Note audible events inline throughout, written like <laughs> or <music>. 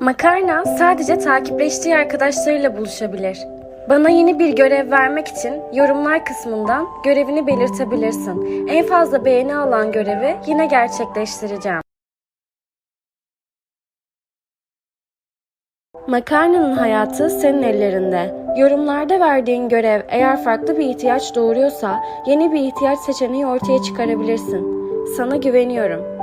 Makarna sadece takipleştiği arkadaşlarıyla buluşabilir. Bana yeni bir görev vermek için yorumlar kısmından görevini belirtebilirsin. En fazla beğeni alan görevi yine gerçekleştireceğim. Makarnanın hayatı senin ellerinde. Yorumlarda verdiğin görev eğer farklı bir ihtiyaç doğuruyorsa yeni bir ihtiyaç seçeneği ortaya çıkarabilirsin. Sana güveniyorum.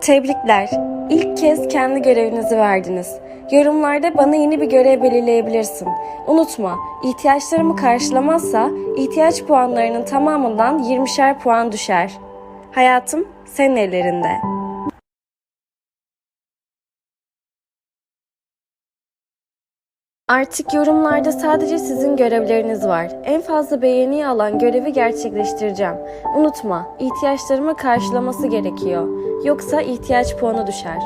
Tebrikler. İlk kez kendi görevinizi verdiniz. Yorumlarda bana yeni bir görev belirleyebilirsin. Unutma, ihtiyaçlarımı karşılamazsa ihtiyaç puanlarının tamamından 20'şer puan düşer. Hayatım senin ellerinde. Artık yorumlarda sadece sizin görevleriniz var. En fazla beğeni alan görevi gerçekleştireceğim. Unutma, ihtiyaçlarımı karşılaması gerekiyor. Yoksa ihtiyaç puanı düşer.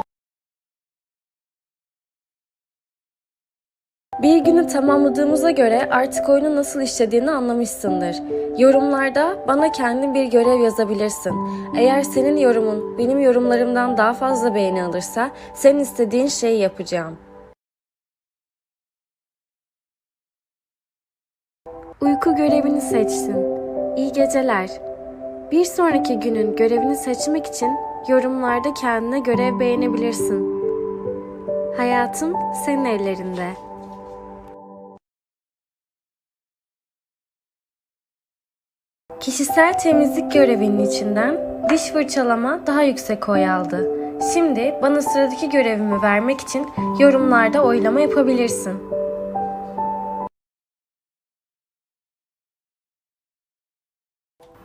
Bir günü tamamladığımıza göre artık oyunun nasıl işlediğini anlamışsındır. Yorumlarda bana kendin bir görev yazabilirsin. Eğer senin yorumun benim yorumlarımdan daha fazla beğeni alırsa senin istediğin şeyi yapacağım. Uyku görevini seçsin. İyi geceler. Bir sonraki günün görevini seçmek için yorumlarda kendine görev beğenebilirsin. Hayatım senin ellerinde. Kişisel temizlik görevinin içinden diş fırçalama daha yüksek oy aldı. Şimdi bana sıradaki görevimi vermek için yorumlarda oylama yapabilirsin.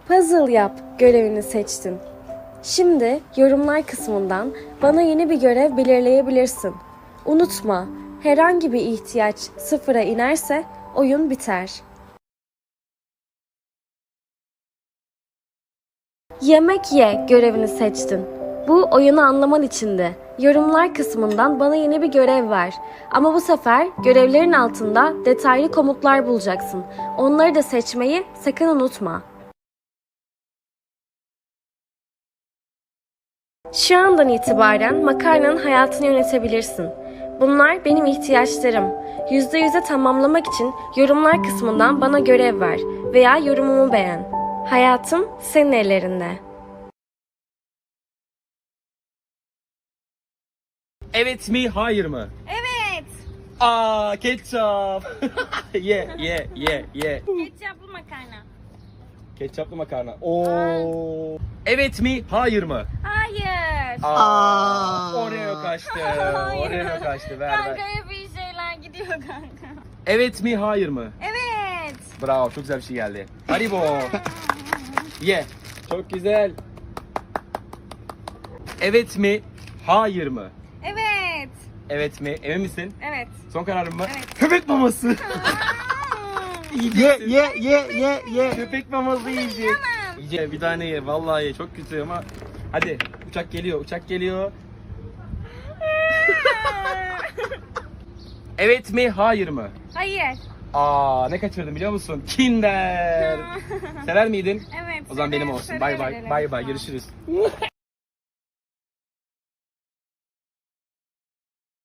Puzzle yap görevini seçtin. Şimdi yorumlar kısmından bana yeni bir görev belirleyebilirsin. Unutma, herhangi bir ihtiyaç sıfıra inerse oyun biter. Yemek ye görevini seçtin. Bu oyunu anlaman içindi. Yorumlar kısmından bana yeni bir görev ver. Ama bu sefer görevlerin altında detaylı komutlar bulacaksın. Onları da seçmeyi sakın unutma. Şu andan itibaren makarnanın hayatını yönetebilirsin. Bunlar benim ihtiyaçlarım. %100'e tamamlamak için yorumlar kısmından bana görev ver veya yorumumu beğen. Hayatım senin ellerinde. Evet mi, hayır mı? Evet. Aa, ketçap. <laughs> ye, ye, ye, ye. Ketçaplı makarna. Ketçaplı makarna. Oo. Evet mi, hayır mı? Hayır. Aa. Oreo kaçtı. Hayır. Oreo kaçtı. Ver kanka ver. hep iyi şeyler gidiyor kanka. Evet mi, hayır mı? Evet. Bravo, çok güzel bir şey geldi. Haribo. ye. Çok güzel. Evet mi, hayır mı? Evet. Evet mi, emin misin? Evet. Son kararın mı? Evet. Köpek maması. Ye ye ye ye ye. Köpek maması yiyecek. Yiyecek bir tane ye vallahi ye çok kötü ama hadi uçak geliyor uçak geliyor. <laughs> Evet mi hayır mı? Hayır. Aa ne kaçırdım biliyor musun? Kinder. <laughs> Sever miydin? Evet. O zaman benim olsun. Bay bay. Bay bay görüşürüz. <laughs>